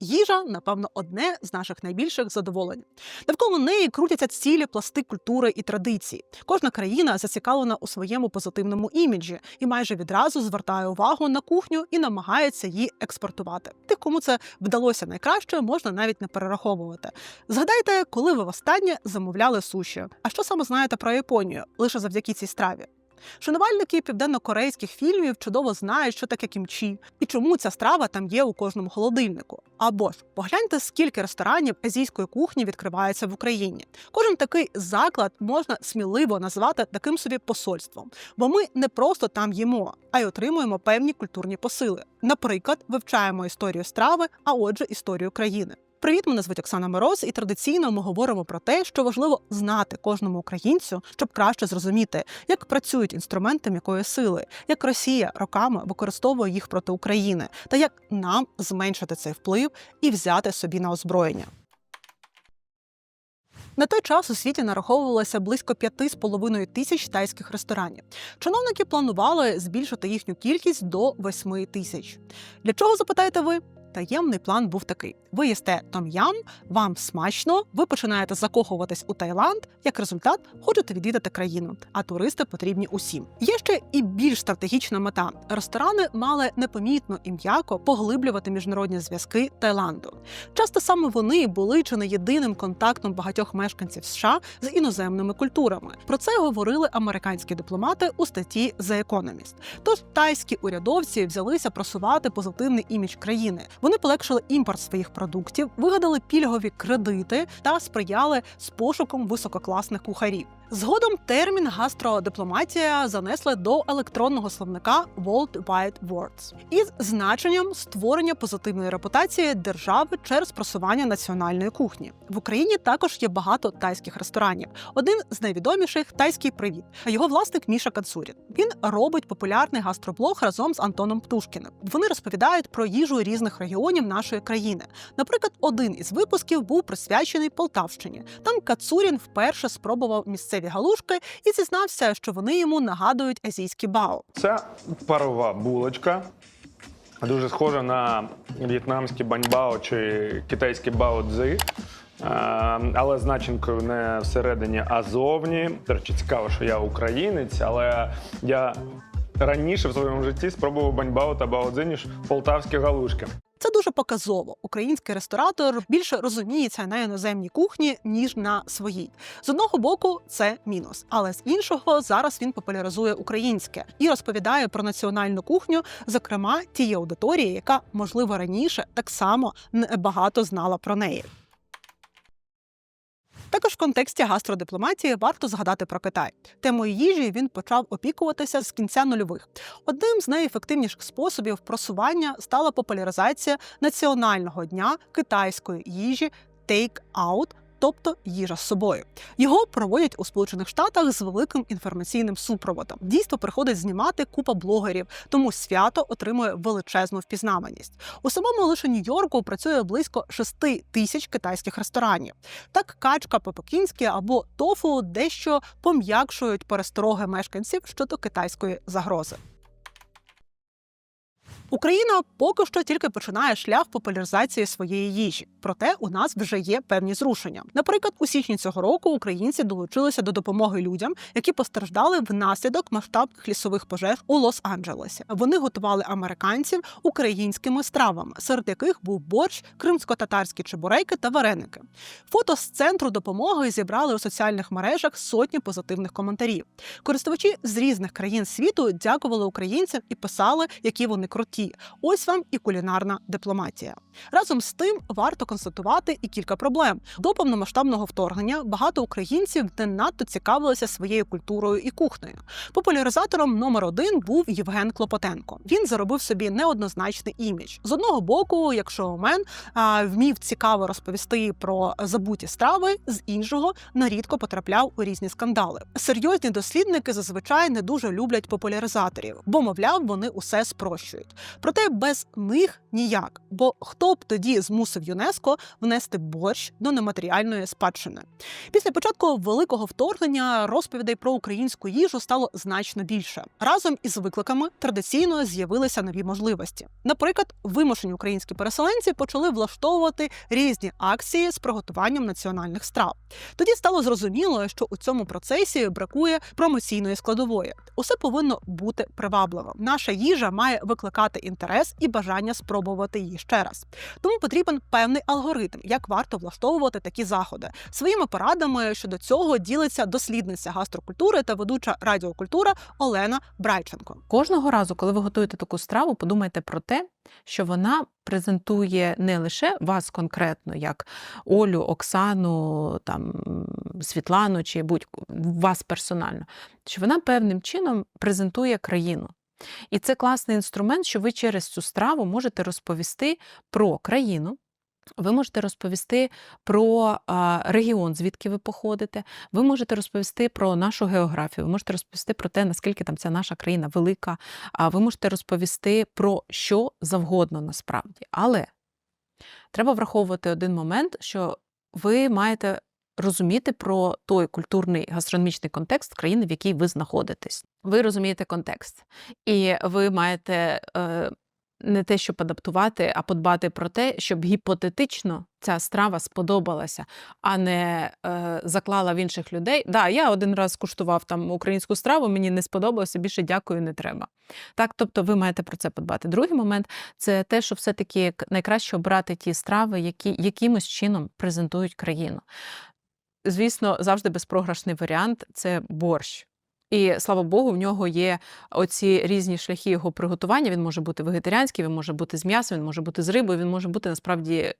Їжа, напевно, одне з наших найбільших задоволень. Навколо неї крутяться цілі пласти культури і традиції. Кожна країна зацікавлена у своєму позитивному іміджі і майже відразу звертає увагу на кухню і намагається її експортувати. Тих, кому це вдалося найкраще, можна навіть не перераховувати. Згадайте, коли ви востаннє замовляли суші. А що саме знаєте про Японію лише завдяки цій страві? Шанувальники південно-корейських фільмів чудово знають, що таке кімчі і чому ця страва там є у кожному холодильнику. Або ж погляньте, скільки ресторанів азійської кухні відкривається в Україні. Кожен такий заклад можна сміливо назвати таким собі посольством, бо ми не просто там їмо, а й отримуємо певні культурні посили. Наприклад, вивчаємо історію страви, а отже, історію країни. Привіт, мене звуть Оксана Мороз, і традиційно ми говоримо про те, що важливо знати кожному українцю, щоб краще зрозуміти, як працюють інструменти м'якої сили, як Росія роками використовує їх проти України, та як нам зменшити цей вплив і взяти собі на озброєння. На той час у світі нараховувалося близько 5,5 тисяч тайських ресторанів. Чиновники планували збільшити їхню кількість до 8 тисяч. Для чого запитаєте ви? Таємний план був такий: ви їсте том-ям, вам смачно, ви починаєте закохуватись у Таїланд. Як результат, хочете відвідати країну, а туристи потрібні усім. Є ще і більш стратегічна мета: ресторани мали непомітно і м'яко поглиблювати міжнародні зв'язки Таїланду. Часто саме вони були чи не єдиним контактом багатьох мешканців США з іноземними культурами. Про це говорили американські дипломати у статті The Economist. Тож тайські урядовці взялися просувати позитивний імідж країни. Вони полегшили імпорт своїх продуктів, вигадали пільгові кредити та сприяли з пошуком висококласних кухарів. Згодом термін гастродипломатія занесли до електронного словника World Wide Words із значенням створення позитивної репутації держави через просування національної кухні. В Україні також є багато тайських ресторанів. Один з найвідоміших тайський привіт. А його власник Міша Кацурін. Він робить популярний гастроблог разом з Антоном Птушкіним. Вони розповідають про їжу різних регіонів нашої країни. Наприклад, один із випусків був присвячений Полтавщині. Там Кацурін вперше спробував місцеві галушки і зізнався, що вони йому нагадують азійські бао. Це парова булочка. Дуже схожа на в'єтнамські баньбао чи китайські бао-дзи. Але з начинкою не всередині, а зовні. До речі, цікаво, що я українець, але я раніше в своєму житті спробував баньбао та бао-дзи, ніж полтавські галушки. Це дуже показово. Український ресторатор більше розуміється на іноземній кухні ніж на своїй. З одного боку, це мінус, але з іншого зараз він популяризує українське і розповідає про національну кухню, зокрема тієї аудиторії, яка можливо раніше так само не багато знала про неї. Також в контексті гастродипломатії варто згадати про Китай. Темою їжі він почав опікуватися з кінця нульових. Одним з найефективніших способів просування стала популяризація національного дня китайської їжі Out, тобто їжа з собою. Його проводять у Сполучених Штатах з великим інформаційним супроводом. Дійство приходить знімати купа блогерів, тому свято отримує величезну впізнаваність. У самому лише Нью-Йорку працює близько 6 тисяч китайських ресторанів. Так качка по-пекінськи або тофу дещо пом'якшують перестороги мешканців щодо китайської загрози. Україна поки що тільки починає шлях популяризації своєї їжі, проте у нас вже є певні зрушення. Наприклад, у січні цього року українці долучилися до допомоги людям, які постраждали внаслідок масштабних лісових пожеж у Лос-Анджелесі. Вони готували американців українськими стравами, серед яких був борщ, кримсько-татарські чебурейки та вареники. Фото з центру допомоги зібрали у соціальних мережах сотні позитивних коментарів. Користувачі з різних країн світу дякували українцям і писали, які вони круті. Ось вам і кулінарна дипломатія. Разом з тим варто констатувати і кілька проблем. До повномасштабного вторгнення багато українців не надто цікавилися своєю культурою і кухнею. Популяризатором номер один був Євген Клопотенко. Він заробив собі неоднозначний імідж. З одного боку, як шоумен, а, вмів цікаво розповісти про забуті страви, з іншого нарідко потрапляв у різні скандали. Серйозні дослідники зазвичай не дуже люблять популяризаторів, бо мовляв, вони усе спрощують. Проте без них ніяк. Бо хто б тоді змусив ЮНЕСКО внести борщ до нематеріальної спадщини? Після початку великого вторгнення розповідей про українську їжу стало значно більше. Разом із викликами традиційно з'явилися нові можливості. Наприклад, вимушені українські переселенці почали влаштовувати різні акції з приготуванням національних страв. Тоді стало зрозуміло, що у цьому процесі бракує промоційної складової. Усе повинно бути привабливо. Наша їжа має викликати інтерес і бажання спробувати її ще раз. Тому потрібен певний алгоритм, як варто влаштовувати такі заходи. Своїми порадами щодо цього ділиться дослідниця гастрокультури та ведуча радіокультура Олена Брайченко. Кожного разу, коли ви готуєте таку страву, подумайте про те, що вона презентує не лише вас конкретно, як Олю, Оксану, там, Світлану чи будь-ко вас персонально, що вона певним чином презентує країну. І це класний інструмент, що ви через цю страву можете розповісти про країну. Ви можете розповісти про регіон, звідки ви походите. Ви можете розповісти про нашу географію. Ви можете розповісти про те, наскільки там ця наша країна велика. Ви можете розповісти про що завгодно насправді. Але треба враховувати один момент, що ви маєте розуміти про той культурний гастрономічний контекст країни, в якій ви знаходитесь. Ви розумієте контекст, і ви маєте. Е, не те, щоб адаптувати, а подбати про те, щоб гіпотетично ця страва сподобалася, а не е, заклала в інших людей. Да, я один раз куштував там українську страву, мені не сподобалося, більше дякую, не треба. Так, тобто ви маєте про це подбати. Другий момент це те, що все-таки найкраще обрати ті страви, які якимось чином презентують країну. Звісно, завжди безпрограшний варіант це борщ. І слава Богу, в нього є оці різні шляхи його приготування. Він може бути вегетаріанський, він може бути з м'ясом, він може бути з рибою, він може бути насправді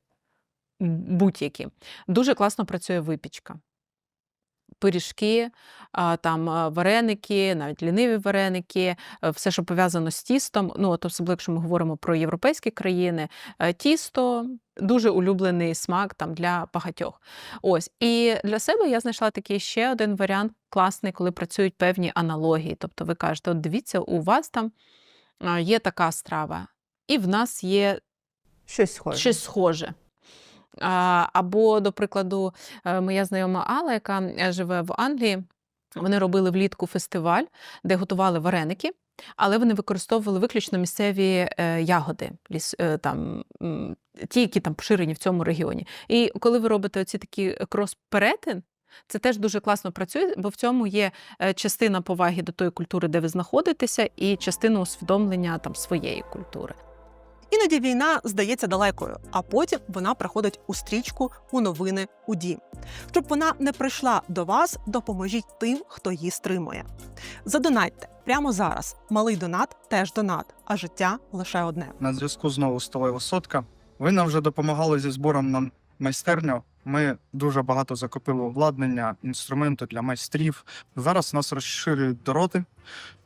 будь-яким. Дуже класно працює випічка. Пиріжки, там вареники, навіть ліниві вареники, е, все, що пов'язано з тістом. Ну, от особливо, якщо ми говоримо про європейські країни, е, тісто дуже улюблений смак там для багатьох. Ось і для себе я знайшла такий ще один варіант класний, коли працюють певні аналогії. Тобто, ви кажете, от дивіться, у вас там є така страва, і в нас є Щось схоже. щось схоже. Або, до прикладу, е, моя знайома Алла, яка е, живе в Англії, вони робили влітку фестиваль, де готували вареники, але вони використовували виключно місцеві е, ягоди, ліс, там, ті, які там поширені в цьому регіоні. І коли ви робите оці такі крос-перетин, це теж дуже класно працює, бо в цьому є частина поваги до тої культури, де ви знаходитеся, і частина усвідомлення там своєї культури. Іноді війна здається далекою, а потім вона приходить у стрічку у новини у дім. Щоб вона не прийшла до вас, допоможіть тим, хто її стримує. Задонатьте прямо зараз. Малий донат теж донат, а життя лише одне. На зв'язку знову столева сотка. Ви нам вже допомагали зі збором на майстерню. Ми дуже багато закупили обладнання, інструменти для майстрів. Зараз нас розширюють дороти.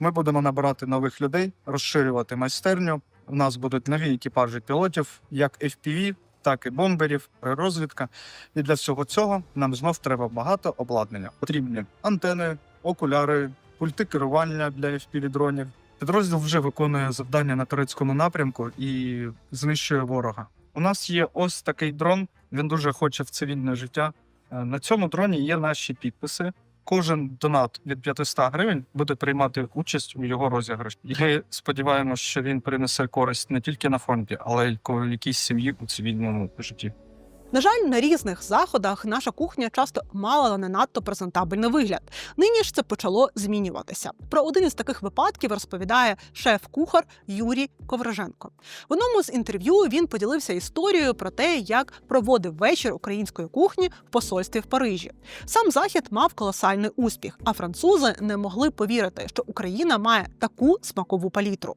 Ми будемо набирати нових людей, розширювати майстерню. У нас будуть нові екіпажі пілотів, як FPV, так і бомберів, розвідка. І для всього цього нам знов треба багато обладнання. Потрібні антени, окуляри, пульти керування для FPV-дронів. Підрозділ вже виконує завдання на турецькому напрямку і знищує ворога. У нас є ось такий дрон. Він дуже хоче в цивільне життя. Е, На цьому дроні є наші підписи. Кожен донат від 500 гривень буде приймати участь у його розіграші. Ми сподіваємося, що він принесе користь не тільки на фронті, але й якійсь сім'ї у цивільному житті. На жаль, на різних заходах наша кухня часто мала не надто презентабельний вигляд. Нині ж це почало змінюватися. Про один із таких випадків розповідає шеф-кухар Юрій Ковриженко. В одному з інтерв'ю він поділився історією про те, як проводив вечір української кухні в посольстві в Парижі. Сам захід мав колосальний успіх, а французи не могли повірити, що Україна має таку смакову палітру.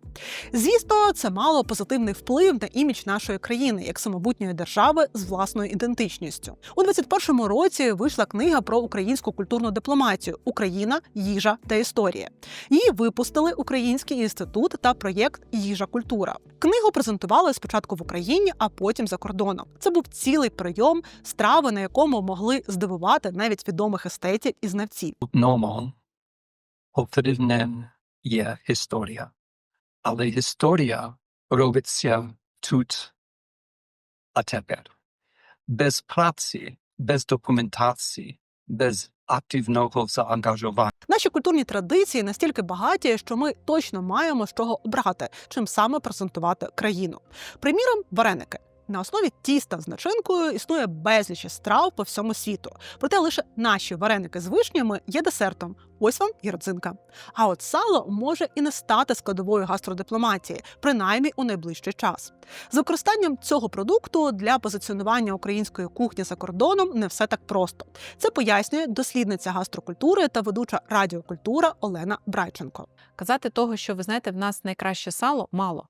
Звісно, це мало позитивний вплив на імідж нашої країни як самобутньої держави з власною ідентичністю. У 21-му році вийшла книга про українську культурну дипломатію Україна, їжа та історія. Її випустили Український інститут та проєкт Їжа культура. Книгу презентували спочатку в Україні, а потім за кордоном. Це був цілий прийом страви, на якому могли здивувати навіть відомих естетів і знавців. Потрібна є історія. Але історія робиться тут, а тепер. Без праці, без документації, без активного заангажування. Наші культурні традиції настільки багаті, що ми точно маємо з чого обрати, чим саме презентувати країну. Приміром, вареники. На основі тіста з начинкою існує безліч страв по всьому світу. Проте лише наші вареники з вишнями є десертом. Ось вам і родзинка. А от сало може і не стати складовою гастродипломатії, принаймні у найближчий час. З використанням цього продукту для позиціонування української кухні за кордоном не все так просто. Це пояснює дослідниця гастрокультури та ведуча радіокультура Олена Брайченко. Казати того, що ви знаєте, в нас найкраще сало мало.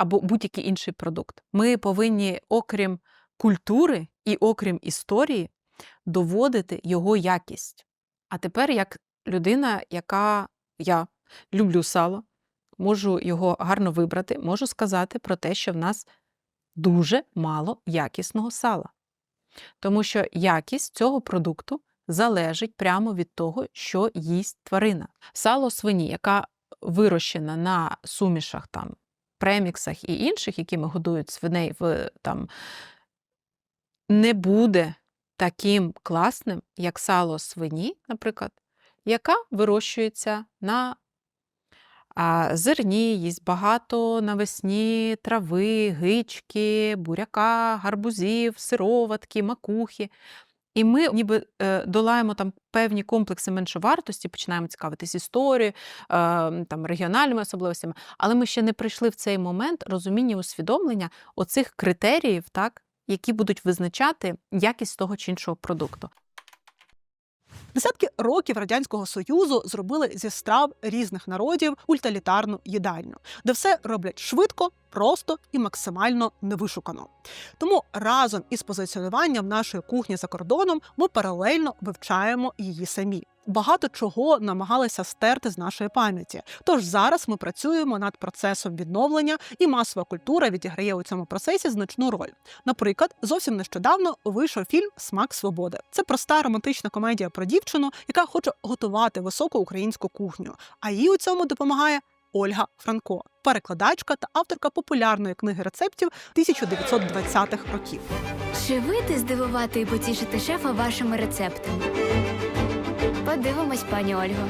Або будь-який інший продукт. Ми повинні, окрім культури і окрім історії, доводити його якість. А тепер, як людина, яка я люблю сало, можу його гарно вибрати, можу сказати про те, що в нас дуже мало якісного сала. Тому що якість цього продукту залежить прямо від того, що їсть тварина. Сало свині, яка вирощена на сумішах там, преміксах і інших, якими годують свиней в там, не буде таким класним, як сало свині, наприклад, яка вирощується на а, зерні, їсть багато навесні трави, гички, буряка, гарбузів, сироватки, макухи. І ми ніби е, долаємо там певні комплекси меншовартості, починаємо цікавитись історією, е, там, регіональними особливостями, але ми ще не прийшли в цей момент розуміння усвідомлення оцих критеріїв, так, які будуть визначати якість того чи іншого продукту. Десятки років радянського союзу зробили зі страв різних народів ульталітарну їдальню, де все роблять швидко, просто і максимально невишукано. Тому разом із позиціонуванням нашої кухні за кордоном ми паралельно вивчаємо її самі. Багато чого намагалися стерти з нашої пам'яті. Тож зараз ми працюємо над процесом відновлення, і масова культура відіграє у цьому процесі значну роль. Наприклад, зовсім нещодавно вийшов фільм Смак свободи. Це проста романтична комедія про дівчину, яка хоче готувати високу українську кухню. А їй у цьому допомагає Ольга Франко, перекладачка та авторка популярної книги рецептів 1920-х років. Чи здивувати і потішити шефа вашими рецептами? Подивимось, пані Ольго.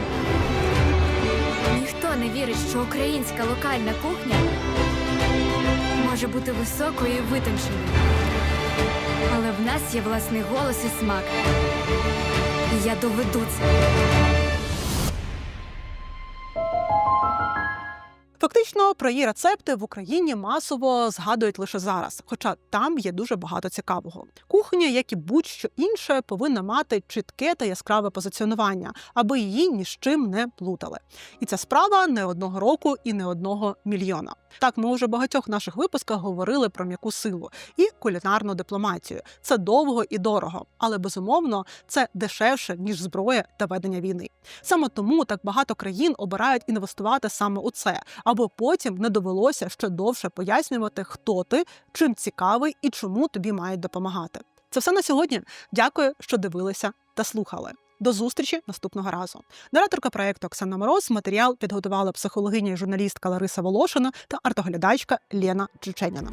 Ніхто не вірить, що українська локальна кухня може бути високою і витонченою. Але в нас є власний голос і смак. І я доведу це. Фактично про її рецепти в Україні масово згадують лише зараз, хоча там є дуже багато цікавого. Кухня, як і будь-що інше, повинна мати чітке та яскраве позиціонування, аби її ні з чим не плутали. І ця справа не одного року і не одного мільйона. Так, ми вже багатьох наших випусках говорили про м'яку силу і кулінарну дипломатію. Це довго і дорого, але безумовно це дешевше ніж зброя та ведення війни. Саме тому так багато країн обирають інвестувати саме у це, аби потім не довелося ще довше пояснювати, хто ти, чим цікавий і чому тобі мають допомагати. Це все на сьогодні. Дякую, що дивилися та слухали. До зустрічі наступного разу. Нараторка проекту Оксана Мороз матеріал підготувала психологиня і журналістка Лариса Волошина та артоглядачка Лена Чеченяна.